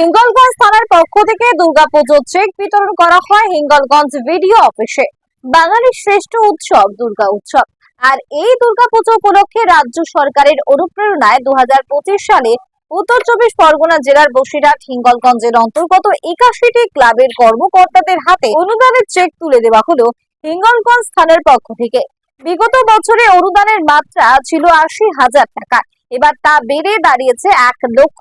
হিঙ্গলগঞ্জ থানার পক্ষ থেকে দুর্গাপুজোর চেক বিতরণ করা হয় হিঙ্গলগঞ্জ ভিডিও অফিসে। বাঙালির শ্রেষ্ঠ উৎসব দুর্গা উৎসব। আর এই দুর্গাপুজো উপলক্ষে রাজ্য সরকারের অনুপ্রেরণায় দুহাজার পঁচিশ সালে উত্তর চব্বিশ পরগনা জেলার বসিরহাট হিঙ্গলগঞ্জের অন্তর্গত একাশিটি ক্লাবের কর্মকর্তাদের হাতে অনুদানের চেক তুলে দেওয়া হলো হিঙ্গলগঞ্জ থানার পক্ষ থেকে। বিগত বছরে অনুদানের মাত্রা ছিল আশি হাজার টাকা। এবার তা বেড়ে দাঁড়িয়েছে এক লক্ষ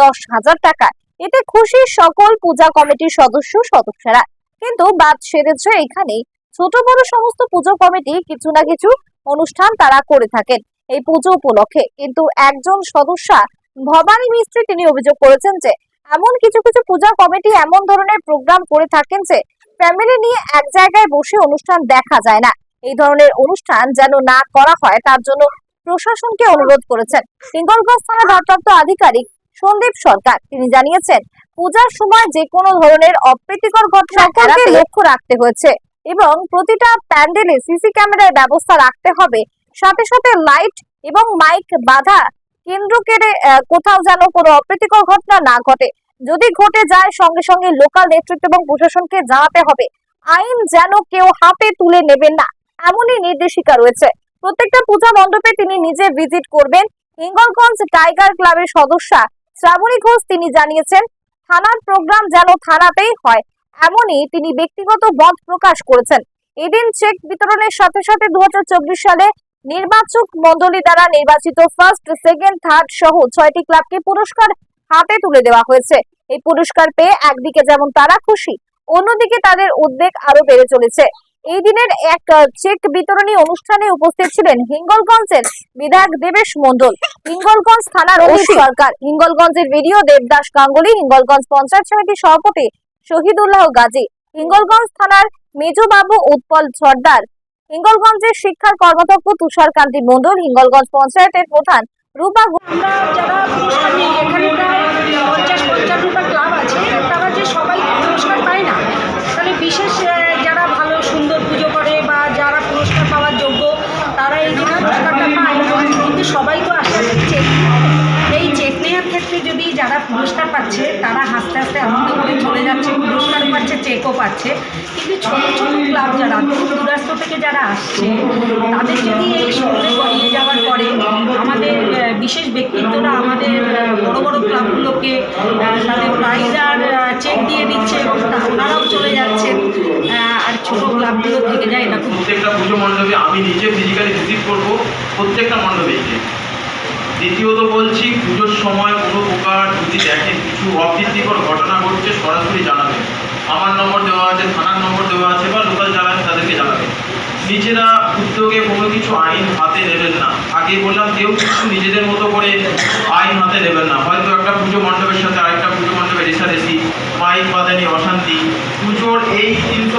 দশ হাজার টাকা এতে খুশি সকল পূজা কমিটির সদস্য সদস্যরা কিন্তু বাদ সেরেছে এখানে ছোট বড় সমস্ত পুজো কমিটি কিছু না কিছু অনুষ্ঠান তারা করে থাকেন এই পুজো উপলক্ষে। কিন্তু একজন সদস্যা, ভবানী মিস্ত্রি তিনি অভিযোগ করেছেন যে, এমন কিছু কিছু পূজা কমিটি এমন ধরনের প্রোগ্রাম করে থাকেন যে, ফ্যামিলি নিয়ে এক জায়গায় বসে অনুষ্ঠান দেখা যায় না। এই ধরনের অনুষ্ঠান যেন না করা হয় তার জন্য প্রশাসনকে অনুরোধ করেছেন। সিঙ্গলগঞ্জ থানা ভারপ্রাপ্ত আধিকারিক সন্দীপ সরকার। তিনি জানিয়েছেন পূজার সময় যে কোনো ধরনের অপ্রীতিকর ঘটনা লক্ষ্য রাখতে হয়েছে এবং প্রতিটা প্যান্ডেলে সিসি ক্যামেরার ব্যবস্থা রাখতে হবে। সাথে সাথে লাইট এবং মাইক বাধা কেন্দ্র কেড়ে কোথাও যেন কোনো অপ্রীতিকর ঘটনা না ঘটে। যদি ঘটে যায় সঙ্গে সঙ্গে লোকাল নেতৃত্ব এবং প্রশাসনকে জানাতে হবে। আইন যেন কেউ হাতে তুলে নেবেন না এমনই নির্দেশিকা রয়েছে। প্রত্যেকটা পূজা মণ্ডপে তিনি নিজে ভিজিট করবেন। হিঙ্গলগঞ্জ টাইগার ক্লাবের সদস্যা শ্রাবণী ঘোষ তিনি জানিয়েছেন, থানার প্রোগ্রাম যেন থানাতেই হয়। এমনই তিনি ব্যক্তিগত মত প্রকাশ করেছেন। এদিন চেক বিতরণের সাথে সাথে দু হাজার চব্বিশ সালে নির্বাচক মণ্ডলী দ্বারা নির্বাচিত ফার্স্ট সেকেন্ড থার্ড সহ ছয়টি ক্লাবকে পুরস্কার হাতে তুলে দেওয়া হয়েছে। এই পুরস্কার পেয়ে একদিকে যেমন তারা খুশি, অন্যদিকে তাদের উদ্বেগ আরও বেড়ে চলেছে। এই দিনের এক চেক বিতরণী অনুষ্ঠানে উপস্থিত ছিলেন হিঙ্গলগঞ্জের বিধায়ক দেবেশ মন্ডল হিঙ্গলগঞ্জ থানার ওসি সরকার হিঙ্গলগঞ্জের ভিডিও দেবদাস গাঙ্গুলি হিঙ্গলগঞ্জ পঞ্চায়েত সমিতির সভাপতি শহীদুল্লাহ গাজী হিঙ্গলগঞ্জ থানার মেজবাবু উৎপল সর্দার হিঙ্গলগঞ্জের শিক্ষার কর্মদক্ষ তুষার কান্তি মণ্ডল হিঙ্গলগঞ্জ পঞ্চায়েতের প্রধান রূপা আমরা যারা পুরস্কার পাচ্ছে, তারা হাসতে হাসতে আনন্দ করে চলে যাচ্ছে, পুরস্কার পাচ্ছে, চেকও পাচ্ছে। কিন্তু ছোটো ছোটো ক্লাব যারা, দূর দূরাস্ত থেকে যারা আসছে, তাদের যদি এই স্কুলে করিয়ে যাওয়ার পরে আমাদের বিশেষ ব্যক্তিত্বরা আমাদের বড় বড় ক্লাবগুলোকে তাদের প্রাইজ আর চেক দিয়ে দিচ্ছে এবং তা- ওনারাও চলে যাচ্ছেন আর ছোটো ক্লাবগুলো থেকে যায় না। প্রত্যেকটা পুজো মণ্ডপে আমি নিজে ফিজিক্যালি ভিজিট করব, প্রত্যেকটা মণ্ডপে দ্বিতীয়ত বলছি, পুজোর সময় কোনো প্রকার যদি দেখেন কিছু অপ্রীতিকর ঘটনা ঘটছে, সরাসরি জানাবেন। আমার নম্বর দেওয়া আছে, থানার নম্বর দেওয়া আছে বা লোকাল আছে তাদেরকে জানাবেন। নিজেরা উদ্যোগে কোনো কিছু আইন হাতে নেবেন না। আগে বললাম, কেউ কিছু নিজেদের মতো করে আইন হাতে নেবেন না। হয়তো একটা পুজো মণ্ডপের সাথে আরেকটা পুজো মণ্ডপে রেশারেশি মাইক বাদানি অশান্তি। পুজোর এই তিনশো